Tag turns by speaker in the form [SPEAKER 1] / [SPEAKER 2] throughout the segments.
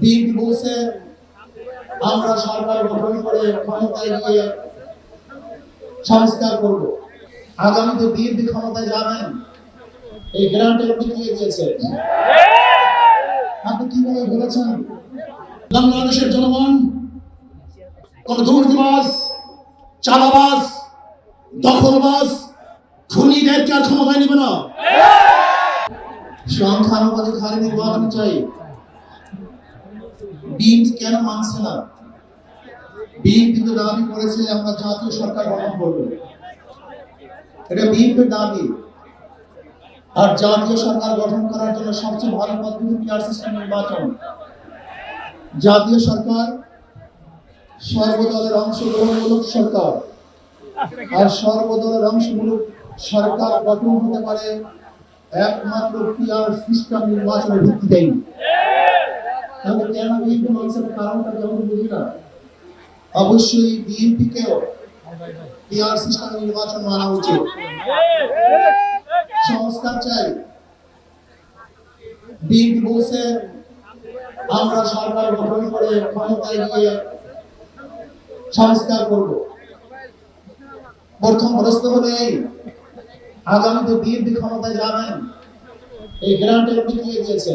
[SPEAKER 1] BNP বলছে, আমরা সরকার গঠন করে ক্ষমতায় গিয়ে সংস্কার করব। আগামীতে বিএনপি ক্ষমতায় যাবেন, এই গ্রান্টের বিক্রিয়ে দিয়েছে। আপনি কীভাবে বলেছেন? বাংলাদেশের জনগণ, কোন দুর্নীতিবাজ চালাবাজ দখলবাজ, খুনিদেরকে আর ক্ষমতায় নেবে না। সংখ্যানুপাতিক হারে নির্বাচন চাই। বিএনপি কেন মানছে না? বিএনপি তো দাবি করেছে আমরা জাতীয় সরকার গঠন করব। এটা বিএনপির দাবি। আর জাতীয় সরকার গঠন করার জন্য সবচেয়ে ভালো পদ্ধতি পিআর সিস্টেম নির্বাচন? জাতীয় সরকার সর্বদলের অংশগ্রহণমূলক সরকার। আর সর্বদলের অংশমূলক সরকার গঠন হতে পারে একমাত্র পিআর সিস্টেম নির্বাচনের ভিত্তিতেই। তাহলে কেন বিএনপি মানুষের কারণটা যেমন বুঝি না, অবশ্যই বিএনপিকেও পিআর সিস্টেম নির্বাচন মানা উচিত। সংস্কার চাই। বিএনপি বলছে, আমরা সরকার গঠন করে ক্ষমতায় গিয়ে সংস্কার করব। প্রথম প্রশ্ন হলো এই, আগামীতে বিএনপি ক্ষমতায় যাবেন? এই গ্রান্টের দিয়েছে?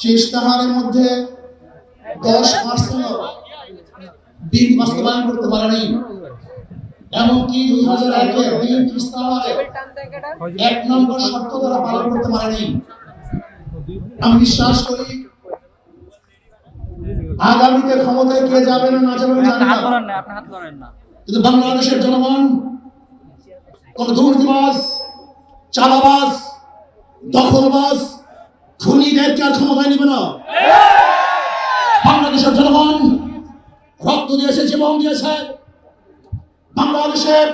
[SPEAKER 1] সেই ইস্তাহারের মধ্যে দশ পার্সেন্ট বিল বাস্তবায়ন করতে পারে নাই। এমনকি দুই হাজার একে বিএনপি ইস্তাহারে এক নম্বর শর্ত তারা পালন করতে পারে নাই। আমি বিশ্বাস করি আগামীতে ক্ষমতায় কে যাবে না না যাবে জানি
[SPEAKER 2] না।
[SPEAKER 1] কিন্তু বাংলাদেশের জনগণ কোন দুর্নীতিবাজ চালাবাজ দখলবাজ খুনিদেরকে আর ক্ষমতায় নেবে না। বাংলাদেশের জনগণ রক্ত দিয়েছে, জীবন দিয়েছে। বাংলাদেশের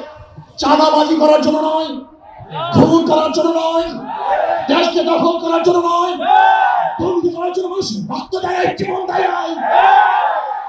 [SPEAKER 1] চাঁদাবাজি করার জন্য নয়, খুন করার জন্য নয়, দেশকে দখল করার জন্য নয় দুর্নীতি করার জন্য মানুষ রক্ত দেয়, জীবন দেয়।